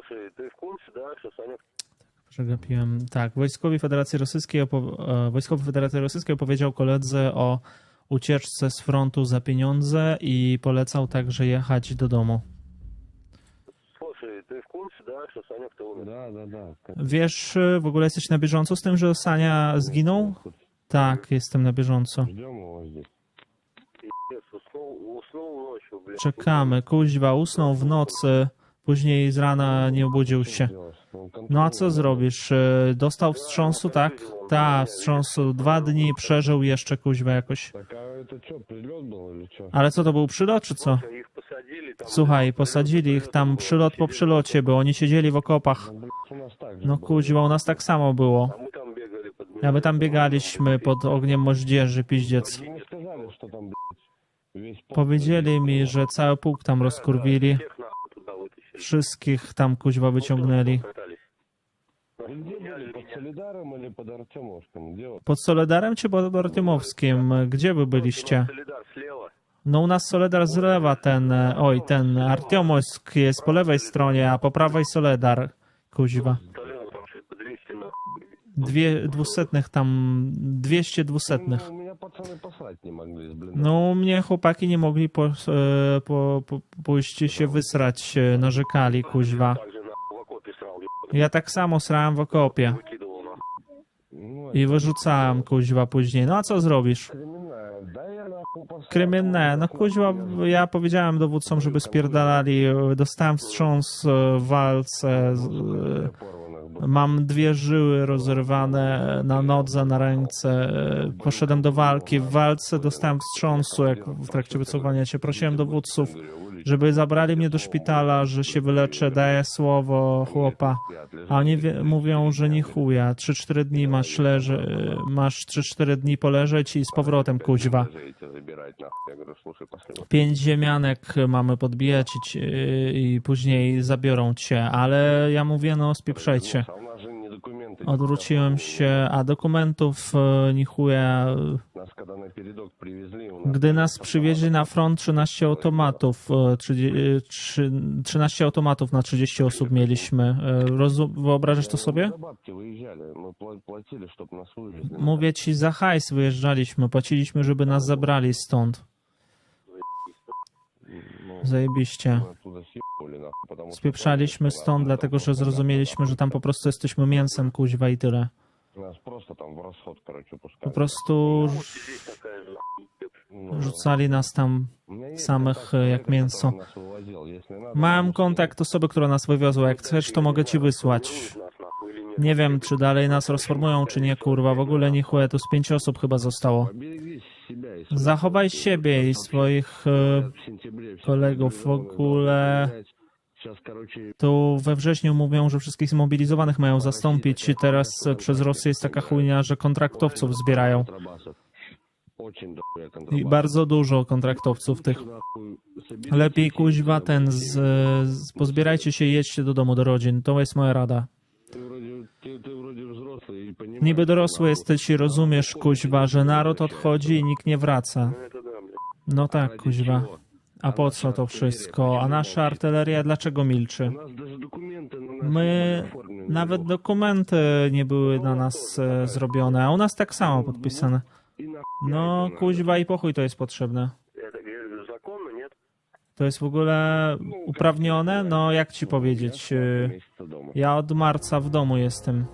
Слушай, ты в курсе, да, что Саня Przegapiłem. Tak, wojskowi Federacji Rosyjskiej, opow- e, wojskowy Federacji Rosyjskiej opowiedział koledze o ucieczce z frontu za pieniądze i polecał także jechać do domu. Слушай, ты в курсе, да, что Санек-то умер? Да, да, да. Wiesz, e, w ogóle jesteś na bieżąco z tym, że Sania zginął? Tak, jestem na bieżąco. Ждем его здесь. Пиздец, уснул, уснул ночью, блядь. Czekamy. Kuźwa usnął w nocy, później z rana nie obudził się. No a co zrobisz? E, dostał wstrząsu, tak? Ta, wstrząsu. Dwa dni przeżył jeszcze kuźwa jakoś. Ale co to był przylot, czy co? Słuchaj, posadzili ich tam przylot po przylocie, bo oni siedzieli w okopach. No kuźwa, u nas tak samo było. A my tam biegaliśmy pod ogniem moździerzy, piździec. Powiedzieli mi, że cały pułk tam rozkurwili. Wszystkich tam kuźwa wyciągnęli. Pod Soledarem czy pod Artymowskim? Gdzie wy byliście? No u nas Soledar z lewa, ten, oj, ten Artiomosk jest po lewej stronie, a po prawej Soledar, kuźwa. Dwie, dwusetnych tam, dwieście dwusetnych nie mogli z. No mnie chłopaki nie mogli po, e, po, po, pójść się wysrać, narzekali kuźwa. Ja tak samo srałem w okopie i wyrzucałem kuźwa później. No a co zrobisz? Kryminne. No kuźwa, ja powiedziałem dowódcom, żeby spierdalali. Dostałem wstrząs w walce z, Mam dwie żyły rozerwane na nodze, na ręce. Poszedłem do walki. W walce dostałem wstrząsu, jak w trakcie wycofania się. Prosiłem dowódców, żeby zabrali mnie do szpitala, że się wyleczę, daję słowo chłopa. A oni wie, mówią, że nie chuja, 3-4 dni masz, leży, masz 3-4 dni poleżeć i z powrotem kuźwa. Pięć ziemianek mamy podbijać i, i później zabiorą cię, ale ja mówię, no spieprzajcie odwróciłem się, a dokumentów e, nichuje. Gdy nas przywieźli na front, 13 automatów, e, 13 e, automatów na 30 osób mieliśmy. Wyobrażasz to sobie? Mówię ci, za hajs wyjeżdżaliśmy, płaciliśmy, żeby nas zabrali stąd. Zajebiście. Spieprzaliśmy stąd, dlatego że zrozumieliśmy, że tam po prostu jesteśmy mięsem, kuźwa i tyle. Po prostu rzucali nas tam samych jak mięso. Mam kontakt osoby, która nas wywiozła. Jak chcesz, to mogę ci wysłać. Nie wiem, czy dalej nas rozformują, czy nie, kurwa. W ogóle nie chuje, tu z pięciu osób chyba zostało. Zachowaj siebie i swoich e, kolegów. W ogóle tu we wrześniu mówią, że wszystkich zmobilizowanych mają zastąpić. Teraz e, przez Rosję jest taka chujnia, że kontraktowców zbierają. I bardzo dużo kontraktowców tych. Lepiej kuźwa ten, z, e, z, pozbierajcie się i jedźcie do domu, do rodzin. To jest moja rada. Niby dorosły jesteś i rozumiesz, kuźwa, że naród odchodzi i nikt nie wraca. No tak, kuźwa. A po co to wszystko? A nasza artyleria dlaczego milczy? My nawet dokumenty nie były na nas e, zrobione, a u nas tak samo podpisane. No, kuźwa i pochuj to jest potrzebne. To jest w ogóle uprawnione? No, jak ci powiedzieć? E, ja od marca w domu jestem.